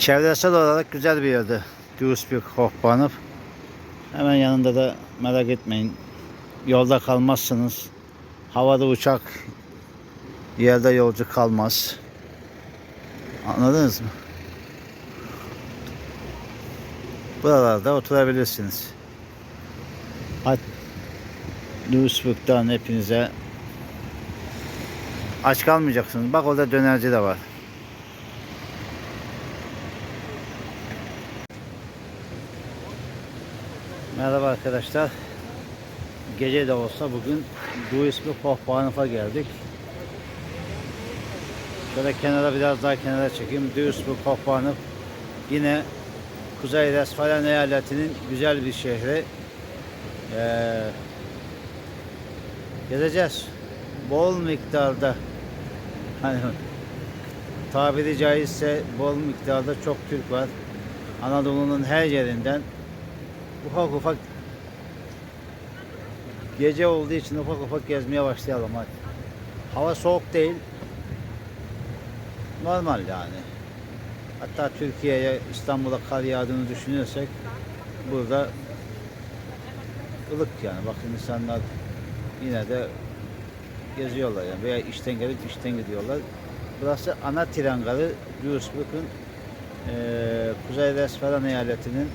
Çevresel olarak güzel bir yerde. Duisburg Hochbahnhof. Hemen yanında da merak etmeyin. Yolda kalmazsınız. Havada uçak, yerde yolcu kalmaz. Anladınız mı? Buralarda oturabilirsiniz. Hadi Duisburg'dan hepinize aç kalmayacaksınız. Bak orada dönerci de var. Merhaba arkadaşlar. Gece de olsa bugün Duisburg Hochbahnhof'a geldik. Şöyle kenara biraz daha kenara çekeyim. Duisburg Hochbahnhof yine Kuzey Westfalen eyaletinin güzel bir şehri. Ee, gezeceğiz. Bol miktarda hani tabiri caizse bol miktarda çok Türk var. Anadolu'nun her yerinden ufak ufak gece olduğu için ufak ufak gezmeye başlayalım hadi. Hava soğuk değil. Normal yani. Hatta Türkiye'ye İstanbul'a kar yağdığını düşünürsek burada ılık yani. Bakın insanlar yine de geziyorlar yani veya işten gelip işten gidiyorlar. Burası ana tren garı Duisburg'un eee Kuzey Westfalen eyaletinin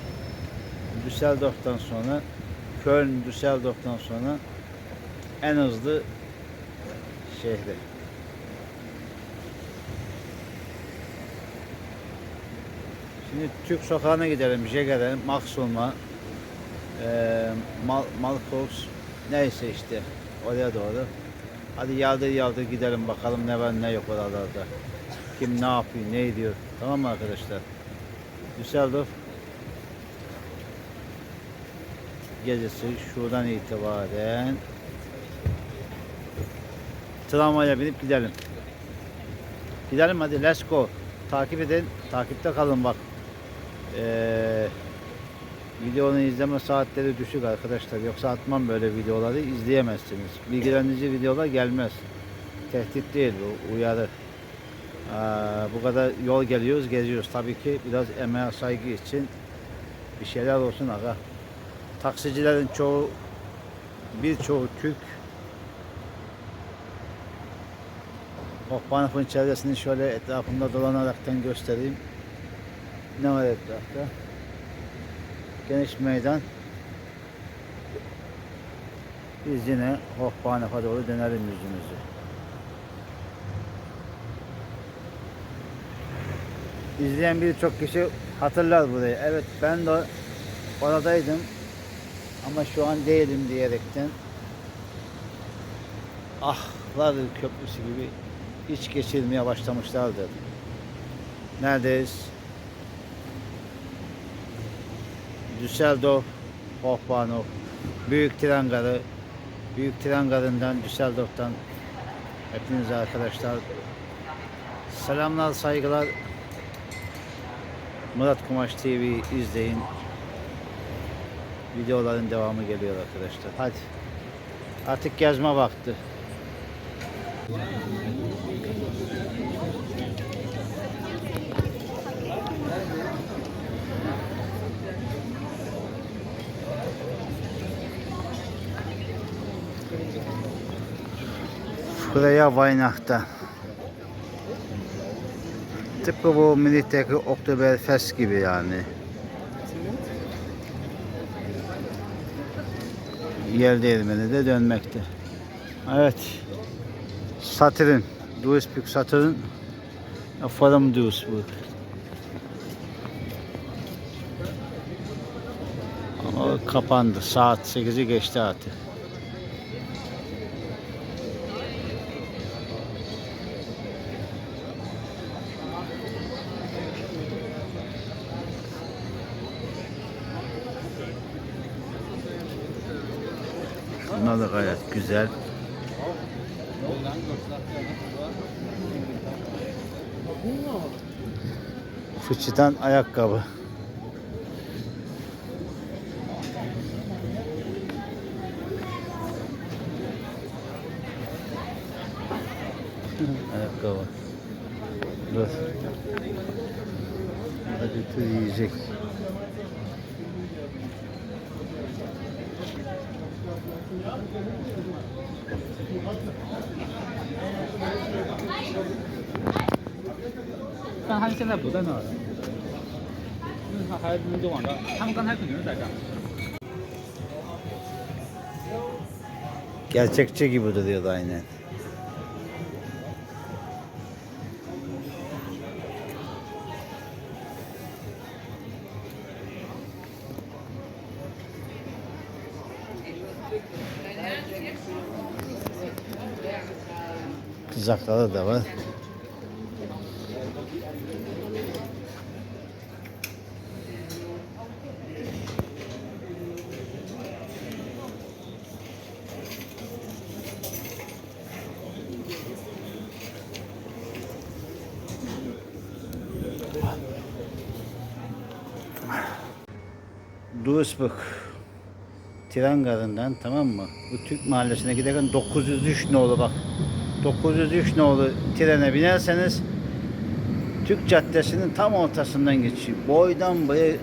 Düsseldorf'tan sonra Köln, Düsseldorf'tan sonra en hızlı şehri. Şimdi Türk sokağına gidelim. Jäger'e, Maximum'a, eee Mal Malkox, neyse işte oraya doğru. Hadi yardır yardır gidelim bakalım ne var ne yok oralarda. Kim ne yapıyor, ne ediyor. Tamam mı arkadaşlar? Düsseldorf gecesi şuradan itibaren tramvaya binip gidelim. Gidelim hadi let's go. Takip edin. Takipte kalın bak. Ee, videonun izleme saatleri düşük arkadaşlar. Yoksa atmam böyle videoları izleyemezsiniz. Bilgilendirici videolar gelmez. Tehdit değil bu uyarı. Aa, bu kadar yol geliyoruz geziyoruz. Tabii ki biraz emeğe saygı için bir şeyler olsun aga. Taksicilerin çoğu birçoğu Türk. Hochbahnhof'un çevresini şöyle etrafında dolanaraktan göstereyim. Ne var etrafta? Geniş meydan. Biz yine Hochbahnhof'a doğru dönelim yüzümüzü. İzleyen birçok kişi hatırlar burayı. Evet ben de oradaydım ama şu an değilim diyerekten Ahlar Köprüsü gibi iç geçirmeye başlamışlardır. Neredeyiz? Düsseldorf, Hochbahnhof, Büyük Tren Garı, Büyük Tren Garı'ndan Düsseldorf'tan hepinize arkadaşlar selamlar, saygılar. Murat Kumaş TV izleyin. Videoların devamı geliyor arkadaşlar. Hadi. Artık gezme vakti. Freya Weihnacht'ta. Tıpkı bu Münih'teki Oktoberfest gibi yani. Yer değirmeni de dönmekte. Evet. Satürn. Duisburg Satürn. Forum Duisburg. Ama kapandı. Saat 8'i geçti artık. Bunlar da gayet güzel. Fıçıdan ayakkabı. 但他们现在不在那儿了，因为他孩子们就往这儿，他们刚才肯定是在这儿。Gerçekçi gibi duruyordu aynen. Kızakları da var. Duisburg tren garından tamam mı? Bu Türk mahallesine giderken 903 nolu bak. 903 nolu trene binerseniz Türk Caddesi'nin tam ortasından geçiyor. Boydan boya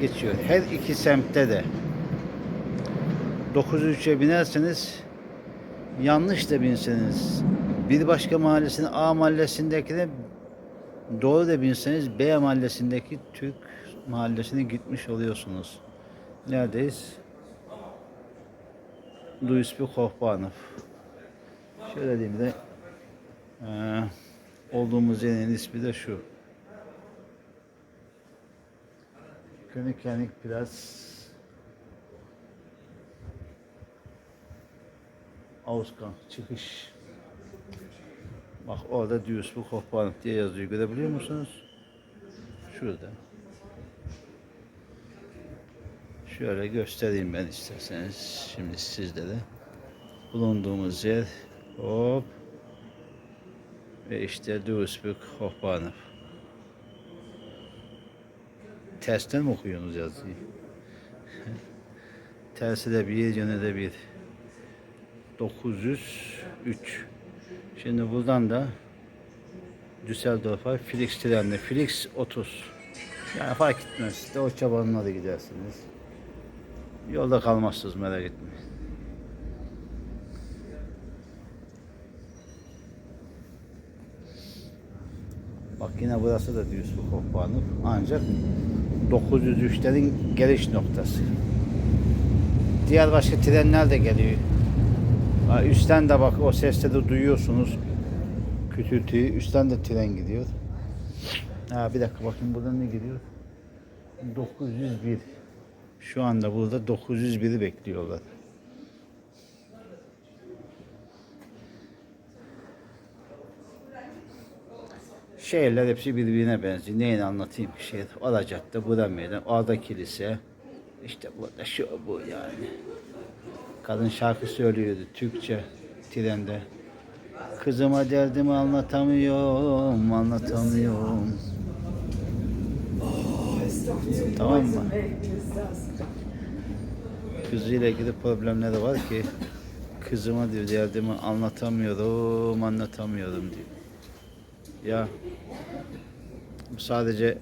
geçiyor. Her iki semtte de. 903'e binerseniz yanlış da binseniz bir başka mahallesinin A mahallesindekine doğru da binseniz B mahallesindeki Türk mahallesine gitmiş oluyorsunuz. Neredeyiz? Duisburg Hochbahnhof. Şöyle diyeyim de eee, olduğumuz yerin ismi de şu. Königsegg Platz Ausgang çıkış. Bak orada Duisburg Hochbahnhof diye yazıyor. Görebiliyor musunuz? Şurada. Şöyle göstereyim ben isterseniz. Şimdi sizlere. Bulunduğumuz yer hop ve işte Duisburg Hochbahnhof. Tersten mi okuyorsunuz yazıyı? Tersi de bir, yönü de bir. 903. Şimdi buradan da Düsseldorf'a Felix trenle. Felix 30. Yani fark etmez. De o çabanına da gidersiniz. Yolda kalmazsınız merak etmeyin. Yine burası da Duisburg Hochbahnhof. Ancak 903'lerin geliş noktası. Diğer başka trenler de geliyor. Üstten de bak o sesleri de duyuyorsunuz. Kütürtüyü. Üstten de tren gidiyor. Ha, bir dakika bakın buradan ne gidiyor? 901. Şu anda burada 901'i bekliyorlar. Şehirler hepsi birbirine benziyor. Neyini anlatayım ki şehir? Orada cadde, burada meydan, orada kilise. İşte burada şu bu yani. Kadın şarkı söylüyordu Türkçe trende. Kızıma derdimi anlatamıyorum, anlatamıyorum. Tamam mı? Kızıyla ilgili problemleri var ki kızıma diyor derdimi anlatamıyorum, anlatamıyorum diyor. Ya sadece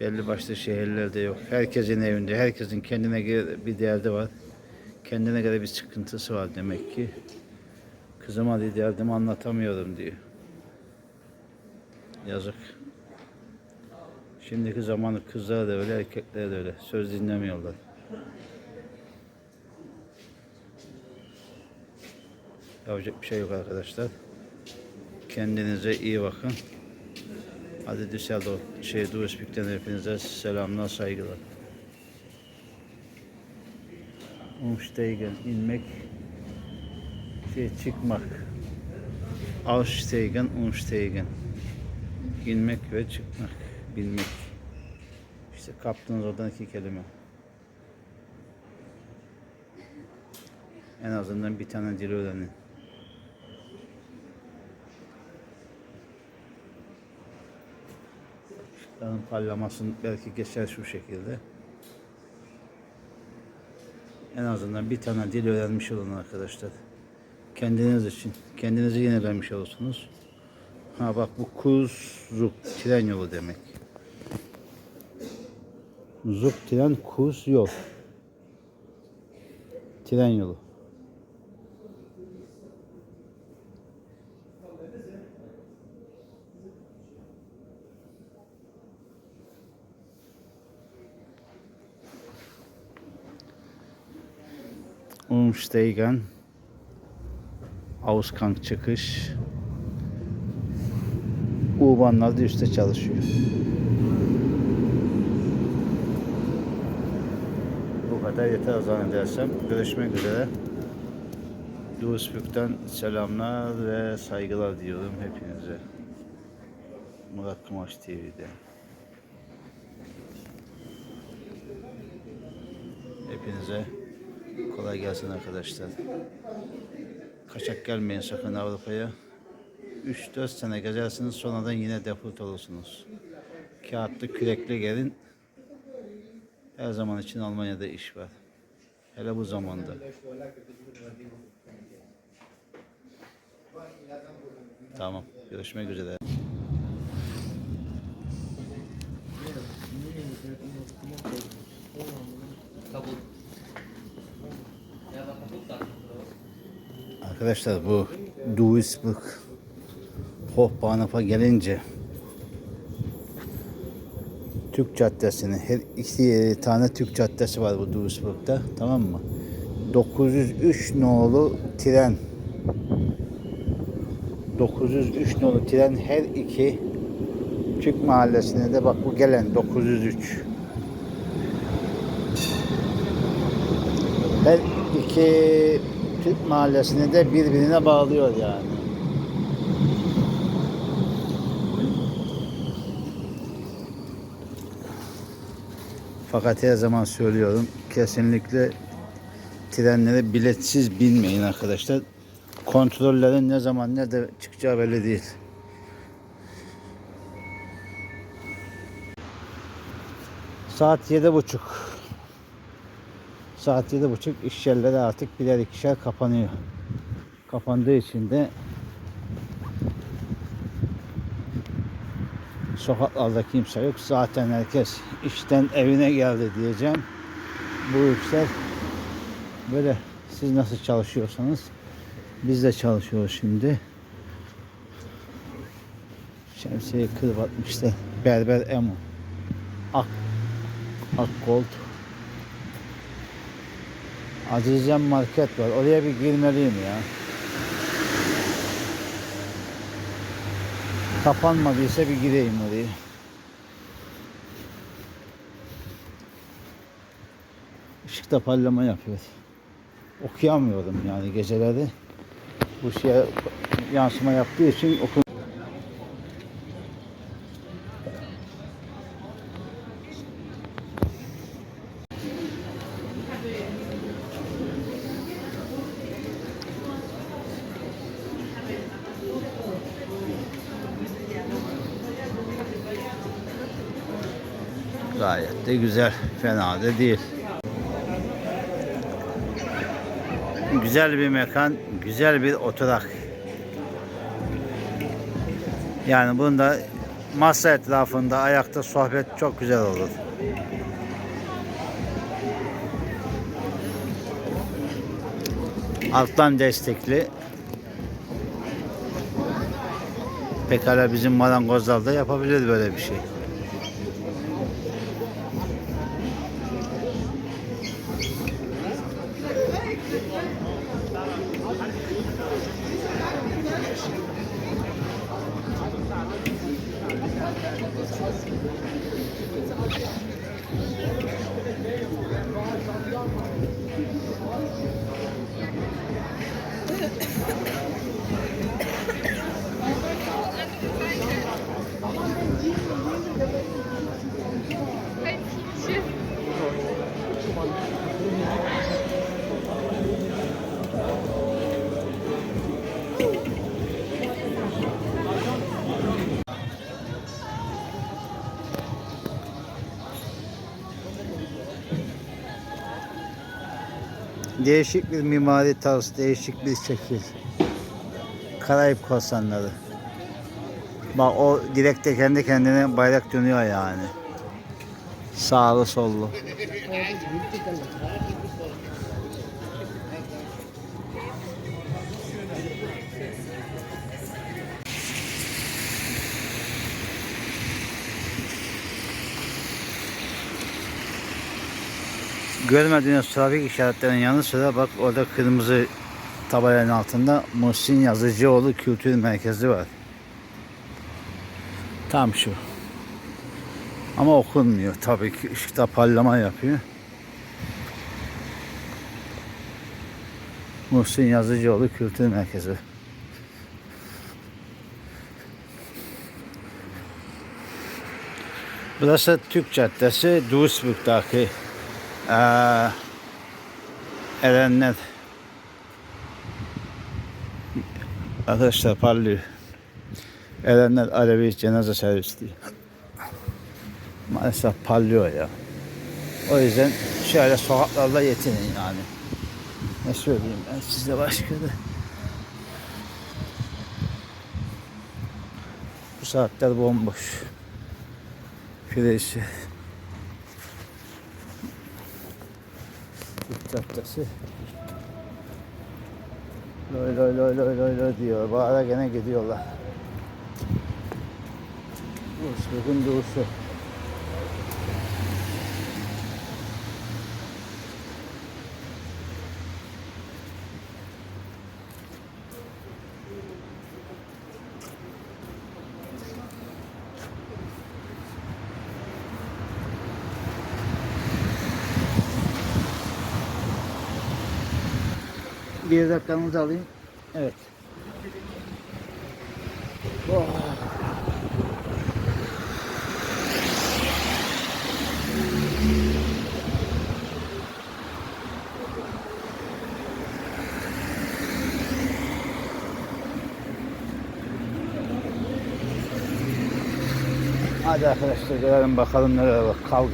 belli başlı şehirlerde yok. Herkesin evinde, herkesin kendine göre bir derdi var. Kendine göre bir sıkıntısı var demek ki. Kızıma diyor derdimi anlatamıyorum diyor. Yazık. Şimdiki zamanı kızlar da öyle, erkekler de öyle. Söz dinlemiyorlar. Yapacak bir şey yok arkadaşlar. Kendinize iyi bakın. Hadi Düsseldorf, şey Duisburg'den hepinize selamlar, saygılar. Umsteigen, inmek, şey çıkmak. Aussteigen, umsteigen. İnmek ve çıkmak, bilmek. İşte kaptığınız oradan iki kelime. En azından bir tane dil öğrenin. Işıkların parlamasın belki geçer şu şekilde. En azından bir tane dil öğrenmiş olun arkadaşlar. Kendiniz için. Kendinizi yenilemiş olursunuz. Ha bak bu Kuzuk tren yolu demek. Zuk tren Kuz yol. Tren yolu. Umsteigen Ausgang çıkış U-Bahnlar üstte çalışıyor. Bu kadar yeter zannedersem. Görüşmek üzere. Duisburg'dan selamlar ve saygılar diyorum hepinize. Murat Kumaş TV'de. Hepinize kolay gelsin arkadaşlar. Kaçak gelmeyin sakın Avrupa'ya. 3-4 sene gezersiniz sonradan yine deport olursunuz. Kağıtlı kürekli gelin. Her zaman için Almanya'da iş var. Hele bu zamanda. Tamam. Görüşmek üzere. Arkadaşlar bu Duisburg Hochbahnhof'a gelince Türk Caddesi'ni her iki tane Türk Caddesi var bu Duisburg'da tamam mı? 903 nolu tren 903 nolu tren her iki Türk mahallesine de bak bu gelen 903 her iki Türk mahallesini de birbirine bağlıyor yani. Fakat her zaman söylüyorum kesinlikle trenlere biletsiz binmeyin arkadaşlar. Kontrollerin ne zaman nerede çıkacağı belli değil. Saat yedi buçuk. Saat yedi buçuk iş yerleri artık birer ikişer kapanıyor. Kapandığı için de sokaklarda kimse yok. Zaten herkes işten evine geldi diyeceğim. Bu işler böyle siz nasıl çalışıyorsanız biz de çalışıyoruz şimdi. Şemsiyeyi kırıp. Berber Emo. Ak, ak gold. Azizem market var. Oraya bir girmeliyim ya. Kapanmadıysa bir gireyim oraya. Işıkta parlama yapıyor. Okuyamıyorum yani geceleri. Bu şeye yansıma yaptığı için oku De güzel. Fena da değil. Güzel bir mekan, güzel bir oturak. Yani bunda masa etrafında ayakta sohbet çok güzel olur. Alttan destekli. Pekala bizim marangozlar da yapabilir böyle bir şey. Değişik bir mimari tarz, değişik bir şekil. Karayip korsanları. Bak o direkte kendi kendine bayrak dönüyor yani. Sağlı sollu. Görmediğiniz trafik işaretlerinin yanı sıra bak orada kırmızı tabelanın altında Muhsin Yazıcıoğlu Kültür Merkezi var. Tam şu. Ama okunmuyor tabii ki ışıkta parlama yapıyor. Muhsin Yazıcıoğlu Kültür Merkezi. Burası Türk Caddesi, Duisburg'daki eee Erenler Arkadaşlar parlıyor. Erenler Alevi cenaze servisi. Maalesef parlıyor ya. O yüzden şöyle sokaklarda yetinin yani. Ne söyleyeyim ben size başka da. Bu saatler bomboş. Fireysi. Caddesi. Loy loy loy loy loy loy diyor. Bu ara gene gidiyorlar. Bugün doğusu. Bir dakikanızı alayım. Evet. Oh. Hadi arkadaşlar gelelim bakalım nereye bak. Kavga.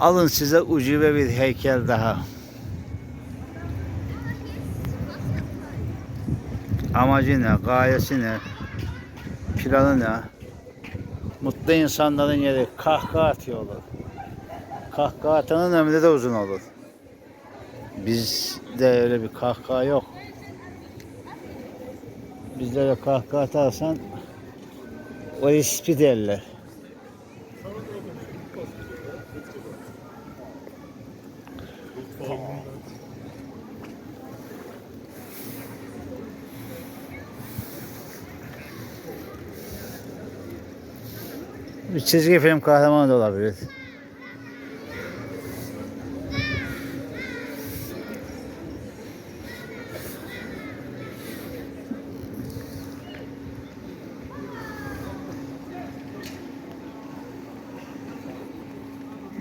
Alın size ucube bir heykel daha. Amacı ne? Gayesi ne? Planı ne? Mutlu insanların yeri kahkaha atıyorlar. Kahkaha atanın ömrü de uzun olur. Bizde öyle bir kahkaha yok. Bizde öyle kahkaha atarsan o ispi derler. Bir çizgi film kahramanı da olabilir.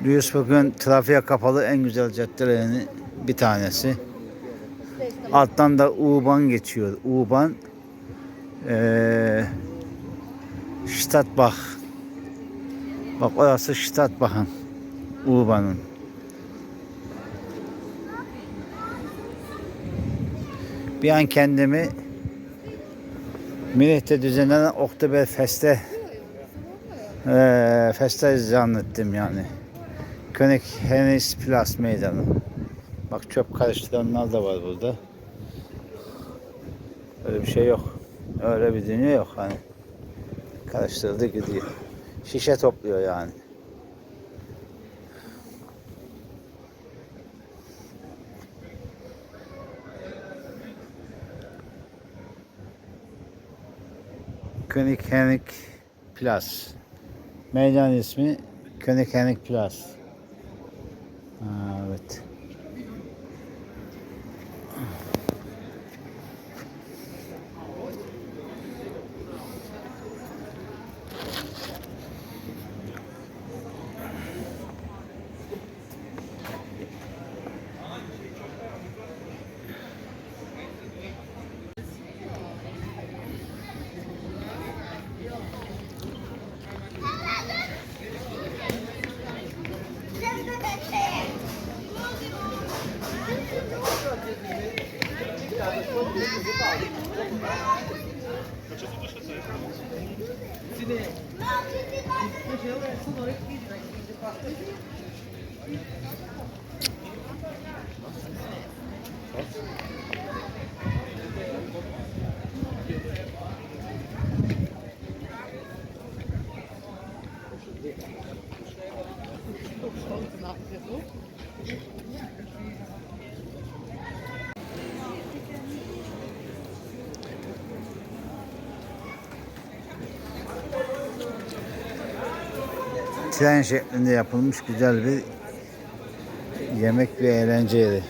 Duisburg'un trafiğe kapalı en güzel caddelerinin bir tanesi. Alttan da U-Bahn geçiyor. U-Bahn eee Stadtbach Bak orası Stadtbach'ın U-Bahn'ın. Bir an kendimi Münih'te düzenlenen Oktoberfest'te eee Fest'te zannettim yani. König Hennis Platz meydanı. Bak çöp karıştıranlar da var burada. Öyle bir şey yok. Öyle bir dünya yok hani. Karıştırdı gidiyor. Şişe topluyor yani. König Henrik Platz. Meydan ismi König Henrik Platz. Ha, evet. Tren şeklinde yapılmış güzel bir yemek ve eğlenceydi.